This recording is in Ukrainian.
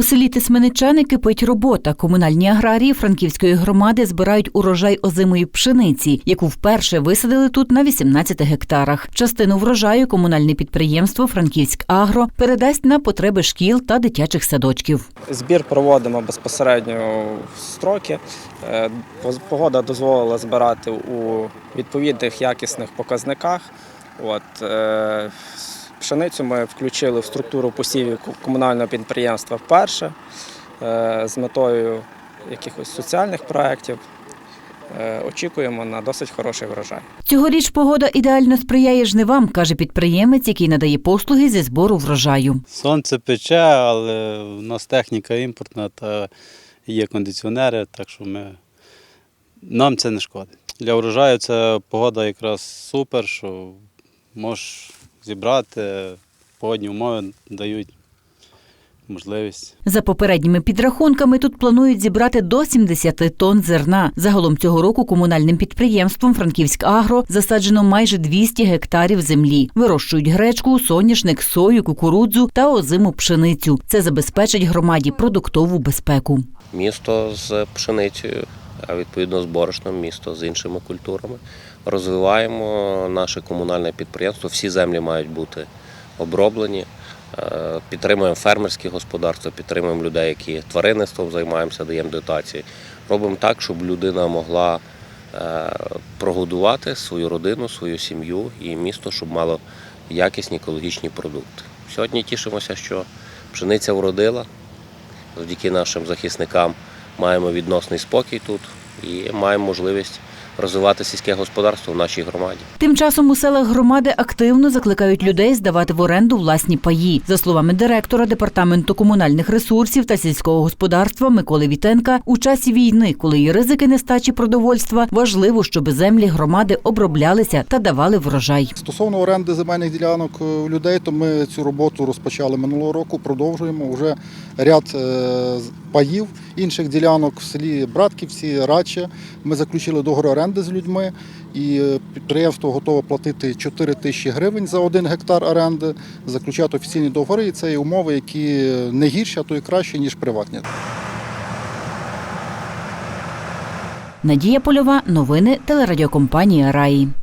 У селі Тисменичани кипить робота. Комунальні аграрії Франківської громади збирають урожай озимої пшениці, яку вперше висадили тут на 18 гектарах. Частину врожаю комунальне підприємство Франківськ Агро передасть на потреби шкіл та дитячих садочків. Збір проводимо безпосередньо в строки. Е, Погода дозволила збирати у відповідних якісних показниках. От, е, пшеницю ми включили в структуру посівів комунального підприємства вперше е, з метою якихось соціальних проєктів. Е, Очікуємо на досить хороший врожай. Цьогоріч погода ідеально сприяє жнивам, каже підприємець, який надає послуги зі збору врожаю. Сонце пече, але в нас техніка імпортна та є кондиціонери, так що ми... нам це не шкодить. Для врожаю це погода якраз супер, що можеш зібрати, погодні умови дають можливість. За попередніми підрахунками тут планують зібрати до 70 тонн зерна. Загалом цього року комунальним підприємством Франківськ Агро засаджено майже 200 гектарів землі. Вирощують гречку, соняшник, сою, кукурудзу та озиму пшеницю. Це забезпечить громаді продуктову безпеку. місто з пшеницею, а відповідно з борошном, місто з іншими культурами. Розвиваємо наше комунальне підприємство. Всі землі мають бути оброблені. Е, Підтримуємо фермерські господарства, підтримуємо людей, які тваринництвом займаємося, даємо дотації. Робимо так, щоб людина могла е, прогодувати свою родину, свою сім'ю і місто, щоб мало якісні екологічні продукти. Сьогодні тішимося, що пшениця вродила, завдяки нашим захисникам маємо відносний спокій тут і маємо можливість розвивати сільське господарство в нашій громаді. Тим часом у селах громади активно закликають людей здавати в оренду власні паї. За словами директора департаменту комунальних ресурсів та сільського господарства Миколи Вітенка, у часі війни, коли є ризики нестачі продовольства, важливо, щоб землі громади оброблялися та давали врожай. Стосовно оренди земельних ділянок е, людей, то ми цю роботу розпочали минулого року, продовжуємо. Вже ряд е, паїв інших ділянок в селі Братківці, Радче. Ми заключили договор оренди з людьми, і е, підприємство готове платити 4 тисячі гривень за один гектар оренди, заключати офіційні договори. І це є умови, які не гірші, а то і краще, ніж приватні. Надія Польова, новини телерадіокомпанії Раї.